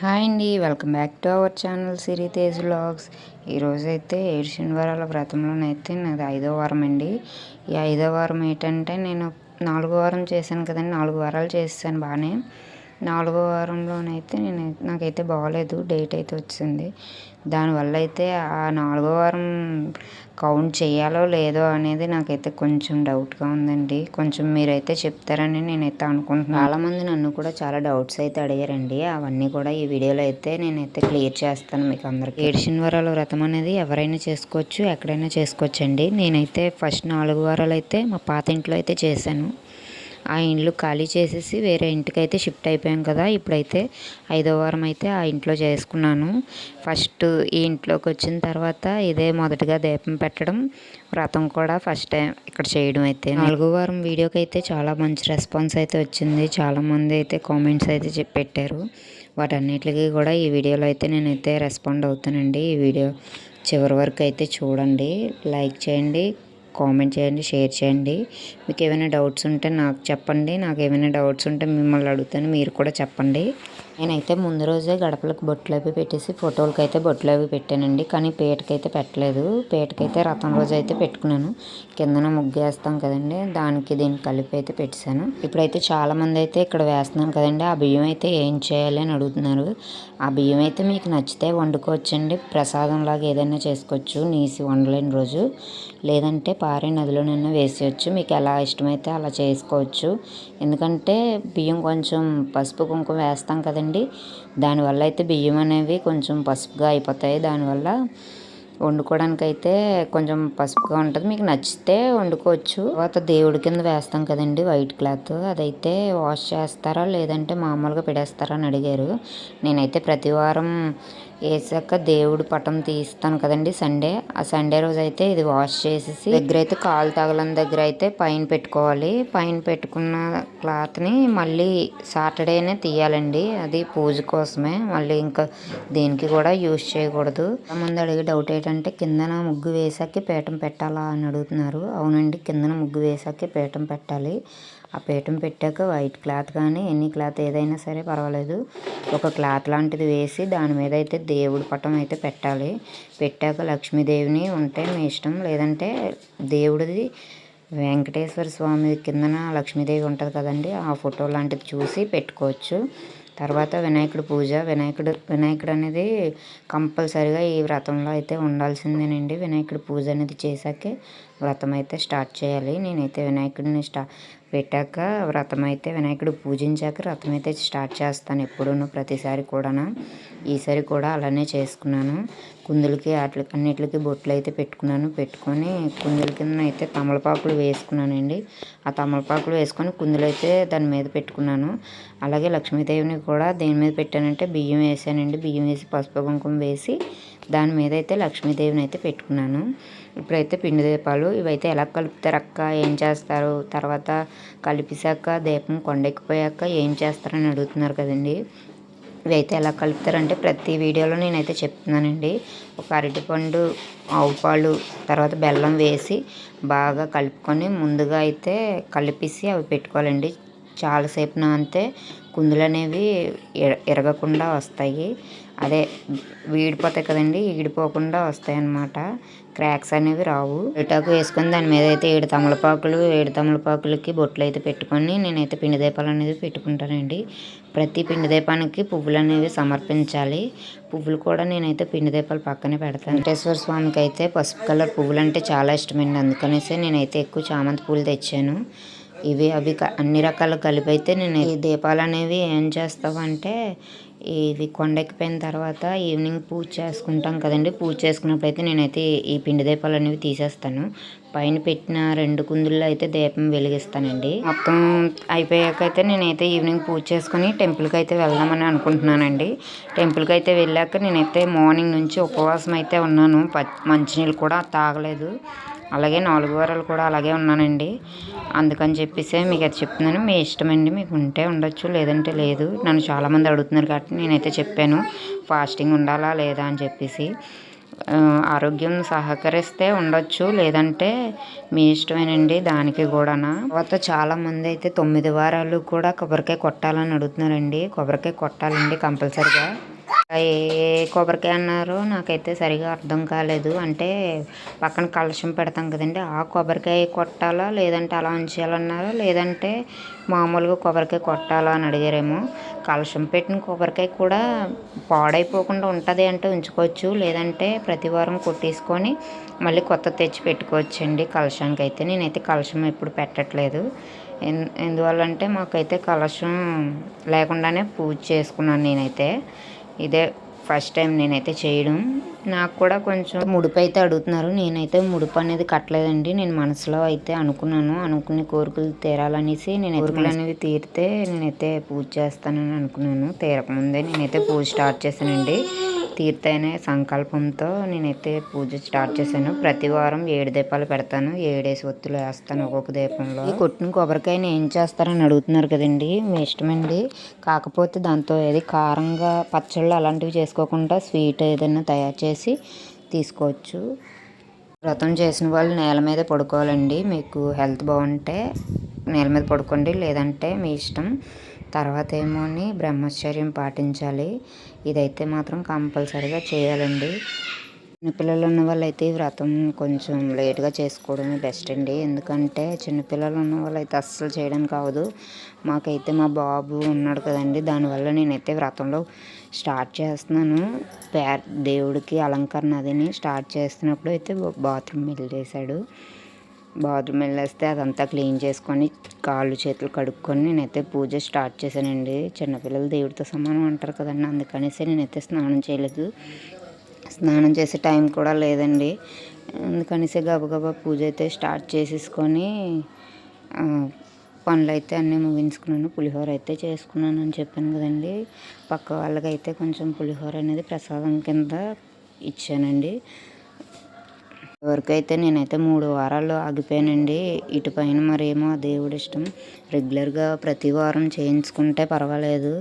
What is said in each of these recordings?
Hi అండి welcome back to our channel Siri Tej vlogs. ఈరోజైతే ఏడు శనివారాల వ్రతంలోనైతే నాది ఐదో వారం అండి. ఈ ఐదో వారం ఏంటంటే నేను నాలుగో వారం చేశాను కదండి నాలుగు వారాలు చేస్తాను బాగానే. నాలుగో వారంలోనైతే నేను నాకైతే బాగోలేదు డేట్ అయితే వచ్చింది. దానివల్ల అయితే ఆ నాలుగో వారం కౌంట్ చేయాలో లేదో అనేది నాకైతే కొంచెం డౌట్గా ఉందండి. కొంచెం మీరైతే చెప్తారని నేనైతే అనుకుంటున్నాను. చాలామంది నన్ను కూడా చాలా డౌట్స్ అయితే అడిగారండి. అవన్నీ కూడా ఈ వీడియోలో అయితే నేనైతే క్లియర్ చేస్తాను మీకు అందరికి. ఏడు శనివారాల వ్రతం అనేది ఎవరైనా చేసుకోవచ్చు ఎక్కడైనా చేసుకోవచ్చు అండి నేనైతే ఫస్ట్ నాలుగు వారాలు అయితే మా పాత ఇంట్లో అయితే చేశాను. ఆ ఇండ్లు ఖాళీ చేసేసి వేరే ఇంటికి అయితే షిఫ్ట్ అయిపోయాం కదా. ఇప్పుడైతే ఐదో వారం అయితే ఆ ఇంట్లో చేసుకున్నాను. ఫస్ట్ ఈ ఇంట్లోకి వచ్చిన తర్వాత ఇదే మొదటగా దీపం పెట్టడం వ్రతం కూడా ఫస్ట్ టైం ఇక్కడ చేయడం అయితే. నాలుగో వారం వీడియోకి అయితే చాలా మంచి రెస్పాన్స్ అయితే వచ్చింది. చాలామంది అయితే కామెంట్స్ అయితే పెట్టారు. వాటన్నిటికీ కూడా ఈ వీడియోలో అయితే నేనైతే రెస్పాండ్ అవుతానండి. ఈ వీడియో చివరి వరకు అయితే చూడండి. లైక్ చేయండి. కామెంట్ చేయండి షేర్ చేయండి. మీకు ఏమైనా డౌట్స్ ఉంటే నాకు చెప్పండి. నాకు ఏమైనా డౌట్స్ ఉంటే మిమ్మల్ని అడుగుతాను. మీరు కూడా చెప్పండి. నేనైతే ముందు రోజే గడపలకు బొట్లు అవి పెట్టేసి ఫోటోలకి అయితే బొట్లు అవి పెట్టానండి. కానీ పేటకైతే పెట్టలేదు. పేటకైతే రథం రోజు అయితే పెట్టుకున్నాను. కిందన ముగ్గు వేస్తాం కదండి. దానికి దీనికి కలిపి అయితే పెట్టాను ఇప్పుడైతే చాలామంది అయితే ఇక్కడ వేస్తున్నాను కదండి. ఆ బియ్యం అయితే ఏం చేయాలి అని అడుగుతున్నారు. ఆ బియ్యం అయితే మీకు నచ్చితే వండుకోవచ్చండి. ప్రసాదం లాగా ఏదైనా చేసుకోవచ్చు. నీసి వండలేని రోజు. లేదంటే పారే నదిలోనైనా వేసేయచ్చు. మీకు ఎలా ఇష్టమైతే అలా చేసుకోవచ్చు. ఎందుకంటే బియ్యం కొంచెం పసుపు కుంకుమ వేస్తాం కదండి. దానివల్ల అయితే బియ్యం అనేవి కొంచెం పసుపుగా అయిపోతాయి. దానివల్ల వండుకోవడానికి అయితే కొంచెం పసుపుగా ఉంటుంది. మీకు నచ్చితే వండుకోవచ్చు. తర్వాత దేవుడి కింద వేస్తాం కదండి వైట్ క్లాత్. అదైతే వాష్ చేస్తారా లేదంటే మామూలుగా పెడేస్తారా అని అడిగారు. నేనైతే ప్రతి వారం వేసాక దేవుడు పటం తీస్తాను కదండి సండే. ఆ సండే రోజు అయితే ఇది వాష్ చేసేసి దగ్గర అయితే కాలు తగలని దగ్గర అయితే పైన పెట్టుకోవాలి. పైన పెట్టుకున్న క్లాత్ని మళ్ళీ సాటర్డేనే తీయాలండి. అది పూజ కోసమే. మళ్ళీ ఇంకా దేనికి కూడా యూజ్ చేయకూడదు. ముందు అడిగే డౌట్ ఏంటంటే కిందన ముగ్గు వేసాకే పీఠం పెట్టాలా? అని అడుగుతున్నారు. అవునండి కిందన ముగ్గు వేసాకే పీఠం పెట్టాలి. ఆ పీఠం పెట్టాక వైట్ క్లాత్ కానీ ఎన్ని క్లాత్ ఏదైనా సరే పర్వాలేదు. ఒక క్లాత్ లాంటిది వేసి దాని మీద అయితే దేవుడి పటం అయితే పెట్టాలి. పెట్టాక లక్ష్మీదేవిని ఉంటే మీ ఇష్టం. లేదంటే దేవుడిది వెంకటేశ్వర స్వామి కిందన లక్ష్మీదేవి ఉంటుంది కదండి ఆ ఫోటో లాంటిది చూసి పెట్టుకోవచ్చు. తర్వాత వినాయకుడు పూజ. వినాయకుడు వినాయకుడు అనేది కంపల్సరిగా ఈ వ్రతంలో అయితే ఉండాల్సిందేనండి. వినాయకుడు పూజ అనేది చేశాకే వ్రతం అయితే స్టార్ట్ చేయాలి. నేనైతే వినాయకుడిని స్టా పెట్టాక వ్రతం అయితే వినాయకుడు పూజించాక వ్రతం అయితే స్టార్ట్ చేస్తాను ఎప్పుడూ ప్రతిసారి కూడాను. ఈసారి కూడా అలానే చేసుకున్నాను. కుందులకి వాటికి అన్నిటికి బొట్లు అయితే పెట్టుకున్నాను. పెట్టుకొని కుందుల కింద అయితే తమలపాకులు వేసుకున్నానండి. ఆ తమలపాకులు వేసుకొని కుందులు అయితే దాని మీద పెట్టుకున్నాను. అలాగే లక్ష్మీదేవిని కూడా దేని మీద పెట్టానంటే బియ్యం వేసానండి. బియ్యం వేసి పసుపు కుంకుమ వేసి దాని మీద అయితే లక్ష్మీదేవిని అయితే పెట్టుకున్నాను. ఇప్పుడైతే పిండి దీపాలు ఇవైతే ఎలా కలుపుతారు అక్క? ఏం చేస్తారు? తర్వాత కలిపేశాక దీపం కొండెక్కిపోయాక ఏం చేస్తారని అడుగుతున్నారు కదండి. ఇవైతే ఎలా కలుపుతారంటే ప్రతి వీడియోలో నేనైతే చెప్తున్నానండి. ఒక అరటిపండు ఆవు పాలు తర్వాత బెల్లం వేసి బాగా కలుపుకొని ముందుగా అయితే కలిపేసి అవి పెట్టుకోవాలండి. చాలాసేపు అంతే కుందులు అనేవి ఎరగకుండా వస్తాయి. అదే వీడిపోతాయి కదండి ఈడిపోకుండా వస్తాయి అన్నమాట క్రాక్స్ అనేవి రావు. ఇటాకు వేసుకొని దాని మీద అయితే ఏడు తమలపాకులు ఏడు తమలపాకులకి బొట్లు అయితే పెట్టుకొని నేనైతే పిండి దీపాలు అనేది పెట్టుకుంటానండి. ప్రతి పిండి దీపానికి పువ్వులు అనేవి సమర్పించాలి. పువ్వులు కూడా నేనైతే పిండి దీపాలు పక్కనే పెడతాను. వెంకటేశ్వర స్వామికి అయితే పసుపు కలర్ పువ్వులు అంటే చాలా ఇష్టమండి. అందుకనేసి నేనైతే ఎక్కువ చామంతి పూలు తెచ్చాను. ఇవి అవి అన్ని రకాలు కలిపి అయితే నేను ఈ దీపాలు అనేవి ఏం చేస్తావు ఇది ఇవి కొండెక్కిపోయిన తర్వాత ఈవినింగ్ పూజ చేసుకుంటాం కదండి. పూజ చేసుకున్నప్పుడు అయితే నేనైతే ఈ పిండి దీపాలు అనేవి తీసేస్తాను. పైన పెట్టిన రెండు కుందుల్లో అయితే దీపం వెలిగిస్తానండి. మొత్తం అయిపోయాక అయితే నేనైతే ఈవినింగ్ పూజ చేసుకుని టెంపుల్కి అయితే వెళ్దామని అనుకుంటున్నానండి. టెంపుల్కి అయితే వెళ్ళాక నేనైతే మార్నింగ్ నుంచి ఉపవాసం అయితే ఉన్నాను. మంచినీళ్ళు కూడా తాగలేదు. అలాగే నాలుగు వారాలు కూడా అలాగే ఉన్నానండి. అందుకని చెప్పేసి మీకు అది చెప్తున్నాను. మీ ఇష్టమండి మీకు ఉంటే ఉండొచ్చు లేదంటే లేదు. నన్ను చాలామంది అడుగుతున్నారు కాబట్టి నేనైతే చెప్పాను. ఫాస్టింగ్ ఉండాలా లేదా అని చెప్పేసి. ఆరోగ్యం సహకరిస్తే ఉండొచ్చు లేదంటే మీ ఇష్టమేనండి దానికి కూడానా. తర్వాత చాలా మంది అయితే తొమ్మిది వారాలు కూడా కొబ్బరికాయ కొట్టాలని అడుగుతున్నారండి. కొబ్బరికాయ కొట్టాలండి కంపల్సరిగా. ఏ కొబ్బరికాయ అన్నారో నాకైతే సరిగా అర్థం కాలేదు. అంటే పక్కన కలశం పెడతాం కదండి ఆ కొబ్బరికాయ కొట్టాలా లేదంటే అలా ఉంచేయాలన్నారా? లేదంటే మామూలుగా కొబ్బరికాయ కొట్టాలా అని అడిగారేమో. కలశం పెట్టిన కొబ్బరికాయ కూడా పాడైపోకుండా ఉంటుంది అంటే ఉంచుకోవచ్చు లేదంటే ప్రతి వారం కొట్టేసుకొని మళ్ళీ కొత్త తెచ్చి పెట్టుకోవచ్చండి కలశానికి అయితే నేనైతే కలశం ఎప్పుడు పెట్టట్లేదు. ఎన్ ఎందువల్లంటే మాకైతే కలశం లేకుండానే పూజ చేసుకున్నాను నేనైతే. ఇదే ఫస్ట్ టైం నేనైతే చేయడం. నాకు కూడా కొంచెం ముడుపు అయితే అడుగుతున్నారు. నేనైతే ముడుపు అనేది కట్టలేదండి. నేను మనసులో అయితే అనుకున్నాను. అనుకునే కోరికలు తీరాలనేసి నేను కోరికలు అనేవి తీరితే నేనైతే పూజ చేస్తానని అనుకున్నాను. తీరకముందే నేనైతే పూజ స్టార్ట్ చేశానండి. తీర్థైన సంకల్పంతో నేనైతే పూజ స్టార్ట్ చేశాను. ప్రతి వారం ఏడు దీపాలు పెడతాను. ఏడేసి ఒత్తులు వేస్తాను ఒక్కొక్క దీపంలో. ఈ కొట్టిన కొబ్బరికాయని ఏం చేస్తారని అడుగుతున్నారు కదండి? మీ ఇష్టమండి కాకపోతే దాంతో ఏది కారంగా పచ్చళ్ళు అలాంటివి చేసుకోకుండా స్వీట్ ఏదైనా తయారు చేసి తీసుకోవచ్చు. వ్రతం చేసిన వాళ్ళు నేల మీద పడుకోవాలండి. మీకు హెల్త్ బాగుంటే నేల మీద పడుకోండి. లేదంటే మీ ఇష్టం తర్వాత ఏమో అని బ్రహ్మచర్యం పాటించాలి. ఇదైతే మాత్రం కంపల్సరీగా చేయాలండి. చిన్నపిల్లలు ఉన్న వాళ్ళైతే ఈ వ్రతం కొంచెం లేట్గా చేసుకోవడమే బెస్ట్ అండి. ఎందుకంటే చిన్నపిల్లలు ఉన్న వాళ్ళైతే అస్సలు చేయడానికి కావదు మాకైతే మా బాబు ఉన్నాడు కదండి. దానివల్ల నేనైతే వ్రతంలో స్టార్ట్ చేస్తున్నాను. పే దేవుడికి అలంకరణ అదిని స్టార్ట్ చేస్తున్నప్పుడు అయితే బాత్రూమ్ వెళ్ళేసాడు బాత్రూమ్ వెళ్ళేస్తే అదంతా క్లీన్ చేసుకొని కాళ్ళు చేతులు కడుక్కొని నేనైతే పూజ స్టార్ట్ చేశానండి. చిన్నపిల్లలు దేవుడితో సమానం అంటారు కదండి. అందుకనేసి నేనైతే స్నానం చేయలేదు. స్నానం చేసే టైం కూడా లేదండి. అందుకనేసి గబగబా పూజ అయితే స్టార్ట్ చేసేసుకొని పనులు అయితే అన్నీ ముగించుకున్నాను. పులిహోర అయితే చేసుకున్నాను అని చెప్పాను కదండి. పక్క వాళ్ళకైతే కొంచెం పులిహోర అనేది ప్రసాదం కింద ఇచ్చానండి. వరకు అయితే నేనైతే మూడు వారాలు ఆగిపోయానండి. ఇటు పైన మరేమో ఆ దేవుడి ఇష్టం. రెగ్యులర్గా ప్రతి వారం చేయించుకుంటే పర్వాలేదు.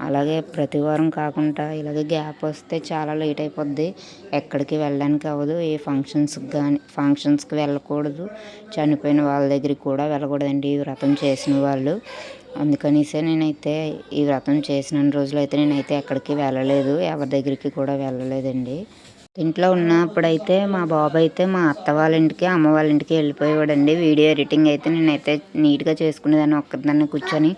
అలాగే ప్రతి వారం కాకుండా ఇలాగే గ్యాప్ వస్తే చాలా లేట్ అయిపోద్ది. ఎక్కడికి వెళ్ళడానికి అవ్వదు. ఏ ఫంక్షన్స్కి కానీ ఫంక్షన్స్కి వెళ్ళకూడదు. చనిపోయిన వాళ్ళ దగ్గరికి కూడా వెళ్ళకూడదండి ఈ వ్రతం చేసిన వాళ్ళు. అందుకనిసే నేనైతే ఈ వ్రతం చేసిన రోజులు అయితే నేనైతే ఎక్కడికి వెళ్ళలేదు. ఎవరి దగ్గరికి కూడా వెళ్ళలేదండి. ఇంట్లో ఉన్నప్పుడైతే మా బాబు అయితే మా అత్త వాళ్ళ ఇంటికి అమ్మ వాళ్ళ ఇంటికి వెళ్ళిపోయేవాడండి. వీడియో ఎడిటింగ్ అయితే నేనైతే నీట్గా చేసుకునేదాన్ని ఒక్కదాన్ని కూర్చొని.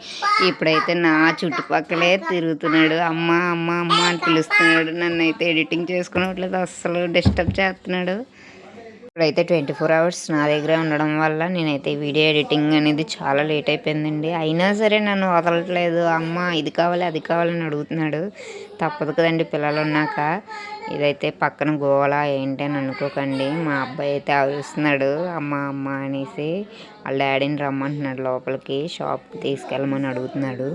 ఇప్పుడైతే నా చుట్టుపక్కలే తిరుగుతున్నాడు. అమ్మ అమ్మ అమ్మ అని పిలుస్తున్నాడు. నన్ను అయితే ఎడిటింగ్ చేసుకున్నట్లేదు అస్సలు డిస్టర్బ్ చేస్తున్నాడు. ఇప్పుడైతే ట్వంటీ ఫోర్ అవర్స్ నా దగ్గర ఉండడం వల్ల నేనైతే వీడియో ఎడిటింగ్ అనేది చాలా లేట్ అయిపోయిందండి. అయినా సరే నన్ను వదలట్లేదు. అమ్మ ఇది కావాలి అది కావాలని అడుగుతున్నాడు. తప్పదు కదండి పిల్లలు ఉన్నాక. ఇదైతే పక్కన గోవాలా ఏంటి అని అనుకోకండి. మా అబ్బాయి అయితే అరుస్తున్నాడు. అమ్మ అమ్మ అనేసి వాళ్ళ డాడీని రమ్మంటున్నాడు లోపలికి షాప్కి తీసుకెళ్ళమని అడుగుతున్నాడు.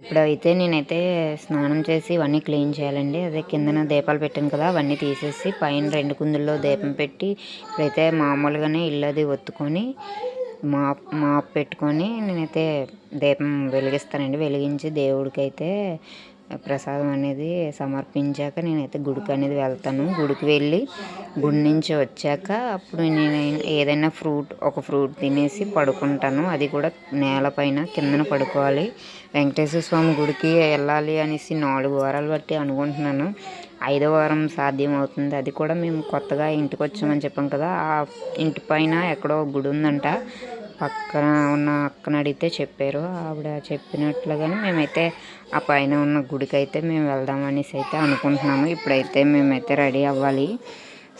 ఇప్పుడైతే నేనైతే స్నానం చేసి ఇవన్నీ క్లీన్ చేయాలండి. అదే కిందన దీపాలు పెట్టాను కదా అవన్నీ తీసేసి పైన రెండు కుందుల్లో దీపం పెట్టి ఇప్పుడైతే మామూలుగానే ఇల్లు అది ఒత్తుకొని మాప్ మాప్ పెట్టుకొని నేనైతే దీపం వెలిగిస్తానండి. వెలిగించి దేవుడికి అయితే ప్రసాదం అనేది సమర్పించాక నేనైతే గుడికి అనేది వెళ్తాను. గుడికి వెళ్ళి గుడి నుంచి వచ్చాక అప్పుడు నేను ఏదైనా ఫ్రూట్ ఒక ఫ్రూట్ తినేసి పడుకుంటాను. అది కూడా నేలపైన కిందన పడుకోవాలి. వెంకటేశ్వర స్వామి గుడికి వెళ్ళాలి అనేసి నాలుగు వారాలు బట్టి అనుకుంటున్నాను. ఐదో వారం సాధ్యం అవుతుంది అది కూడా మేము కొత్తగా ఇంటికి వచ్చామని చెప్పాం కదా. ఆ ఇంటి పైన ఎక్కడో గుడి ఉందంట. పక్కన ఉన్న అక్కన అడిగితే చెప్పారు. ఆవిడ చెప్పినట్లుగానే మేమైతే ఆ పైన ఉన్న గుడికి అయితే మేము వెళ్దాం అనేసి అయితే అనుకుంటున్నాము. ఇప్పుడైతే మేమైతే రెడీ అవ్వాలి.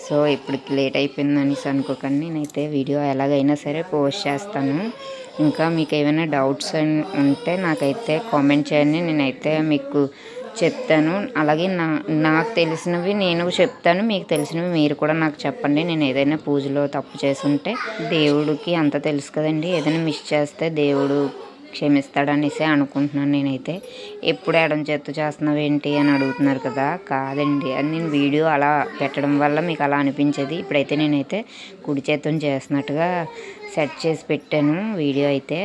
సో ఇప్పటికి లేట్ అయిపోయింది అనేసి అనుకోకండి. నేనైతే వీడియో ఎలాగైనా సరే పోస్ట్ చేస్తాను. ఇంకా మీకు ఏమైనా డౌట్స్ ఉంటే నాకైతే కామెంట్ చేయండి. నేనైతే మీకు చెప్తాను. అలాగే నా నాకు తెలిసినవి నేను చెప్తాను. మీకు తెలిసినవి మీరు కూడా నాకు చెప్పండి. నేను ఏదైనా పూజలో తప్పు చేసుంటే దేవుడికి అంత తెలుసు కదండి. ఏదైనా మిస్ చేస్తే దేవుడు క్షమిస్తాడనేసి అనుకుంటున్నాను నేనైతే. ఎప్పుడు ఎడం చేత్తు చేస్తున్నావు ఏంటి అని అడుగుతున్నారు కదా. కాదండి. అది నేను వీడియో అలా పెట్టడం వల్ల మీకు అలా అనిపించేది. ఇప్పుడైతే నేనైతే కుడి చేత్తుని చేస్తున్నట్టుగా సెట్ చేసి పెట్టాను. వీడియో అయితే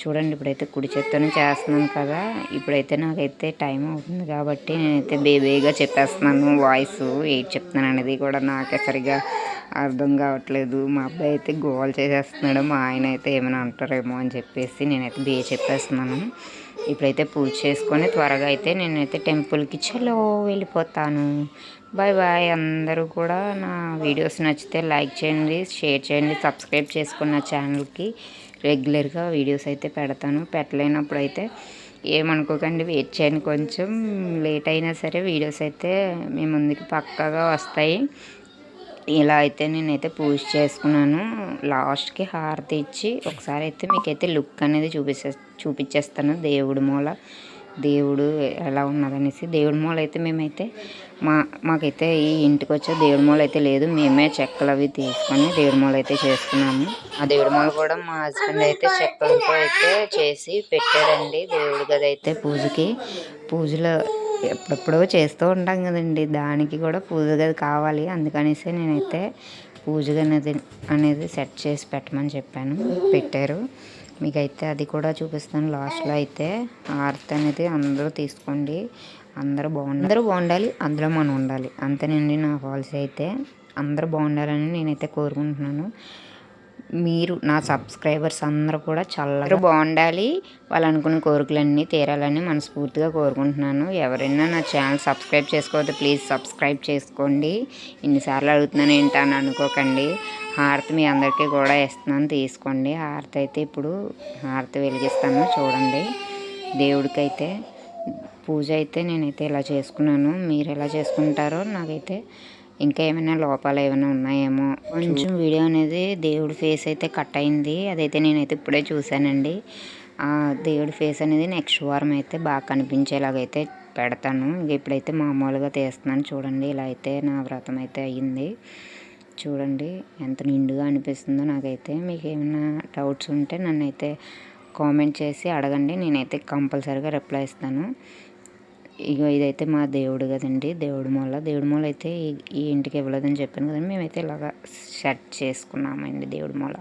చూడండి ఇప్పుడైతే కుడి చేత్తోనే చేస్తున్నాను కదా. ఇప్పుడైతే నాకైతే టైం అవుతుంది కాబట్టి నేనైతే బేబీగా చెప్పేస్తున్నాను. వాయిస్ ఏంటి చెప్తున్నాను అనేది కూడా నాకే సరిగా అర్థం కావట్లేదు. మా అబ్బాయి అయితే గోల్ చేసేస్తున్నాడు. మా ఆయన అయితే ఏమైనా అంటారేమో అని చెప్పేసి నేనైతే బే చెప్పేస్తున్నాను. ఇప్పుడైతే పూజ చేసుకొని త్వరగా అయితే నేనైతే టెంపుల్కి చలో వెళ్ళిపోతాను. Bye bye. అందరూ కూడా నా వీడియోస్ నచ్చితే లైక్ చేయండి షేర్ చేయండి సబ్స్క్రైబ్ చేసుకున్న ఛానల్కి రెగ్యులర్గా వీడియోస్ అయితే పెడతాను. పెట్టలేనప్పుడు అయితే ఏమనుకోకండి వెయిట్ చేయండి. కొంచెం లేట్ అయినా సరే వీడియోస్ అయితే మీ ముందుకి పక్కాగా వస్తాయి. ఇలా అయితే నేనైతే పూజ చేసుకున్నాను. లాస్ట్కి హారతి ఇచ్చి ఒకసారి అయితే మీకైతే లుక్ అనేది చూపిస్తాను చూపించేస్తాను దేవుడి మూల. దేవుడు ఎలా ఉన్నదనేసి దేవుడి మూల అయితే మేమైతే మా మాకైతే ఈ ఇంటికి వచ్చే దేవుడి మూల అయితే లేదు. మేమే చెక్కలు అవి తీసుకొని దేవుడి మూల అయితే చేసుకున్నాము. ఆ దేవుడి మూల కూడా మా హస్బెండ్ అయితే చెక్కలతో అయితే చేసి పెట్టాడండి దేవుడి గది అయితే పూజకి. పూజలో ఎప్పుడెప్పుడో చేస్తూ ఉంటాం కదండి. దానికి కూడా పూజ గది కావాలి. అందుకనేసి నేనైతే పూజ గది అనేది సెట్ చేసి పెట్టమని చెప్పాను. పెట్టారు. మీకైతే అది కూడా చూపిస్తాను లాస్ట్లో అయితే. ఆర్త్ అనేది అందరూ తీసుకోండి. అందరూ బాగుండాలి అందరూ బాగుండాలి అందులో మనం ఉండాలి. అంతేనండి నా పాలసీ అయితే. అందరూ బాగుండాలని నేనైతే కోరుకుంటున్నాను. మీరు నా సబ్స్క్రైబర్స్ అందరూ కూడా చల్లగా బాగుండాలి. వాళ్ళు అనుకున్న కోరికలన్నీ తీరాలని మనస్ఫూర్తిగా కోరుకుంటున్నాను. ఎవరైనా నా ఛానల్ సబ్స్క్రైబ్ చేసుకోవద్దు ప్లీజ్ సబ్స్క్రైబ్ చేసుకోండి. ఇన్నిసార్లు అడుగుతున్నాను ఏంటని అనుకోకండి. హారతి మీ అందరికీ కూడా ఇస్తున్నాను తీసుకోండి. హారతి అయితే ఇప్పుడు హారతి వెలిగిస్తాను చూడండి. దేవుడికైతే పూజ అయితే నేనైతే ఇలా చేసుకున్నాను. మీరు ఎలా చేసుకుంటారో నాకైతే ఇంకా ఏమైనా లోపాలు ఏమైనా ఉన్నాయేమో. కొంచెం వీడియో అనేది దేవుడి ఫేస్ అయితే కట్ అయింది. అదైతే నేనైతే ఇప్పుడే చూశానండి. దేవుడి ఫేస్ అనేది నెక్స్ట్ వారం అయితే బాగా కనిపించేలాగైతే పెడతాను. ఇంక ఇప్పుడైతే మామూలుగా తీస్తున్నాను. చూడండి ఇలా అయితే నా వ్రతం అయితే అయ్యింది. చూడండి ఎంత నిండుగా అనిపిస్తుందో నాకైతే. మీకు ఏమైనా డౌట్స్ ఉంటే నన్ను అయితే కామెంట్ చేసి అడగండి. నేనైతే కంపల్సరీగా రిప్లై ఇస్తాను. ఇగో ఇదైతే మా దేవుడు కదండి. దేవుడి మూల. దేవుడి మూల అయితే ఈ ఇంటికి ఇవ్వలేదని చెప్పాను కదండి. మేమైతే ఇలాగా సెట్ చేసుకున్నామండి దేవుడి మూల.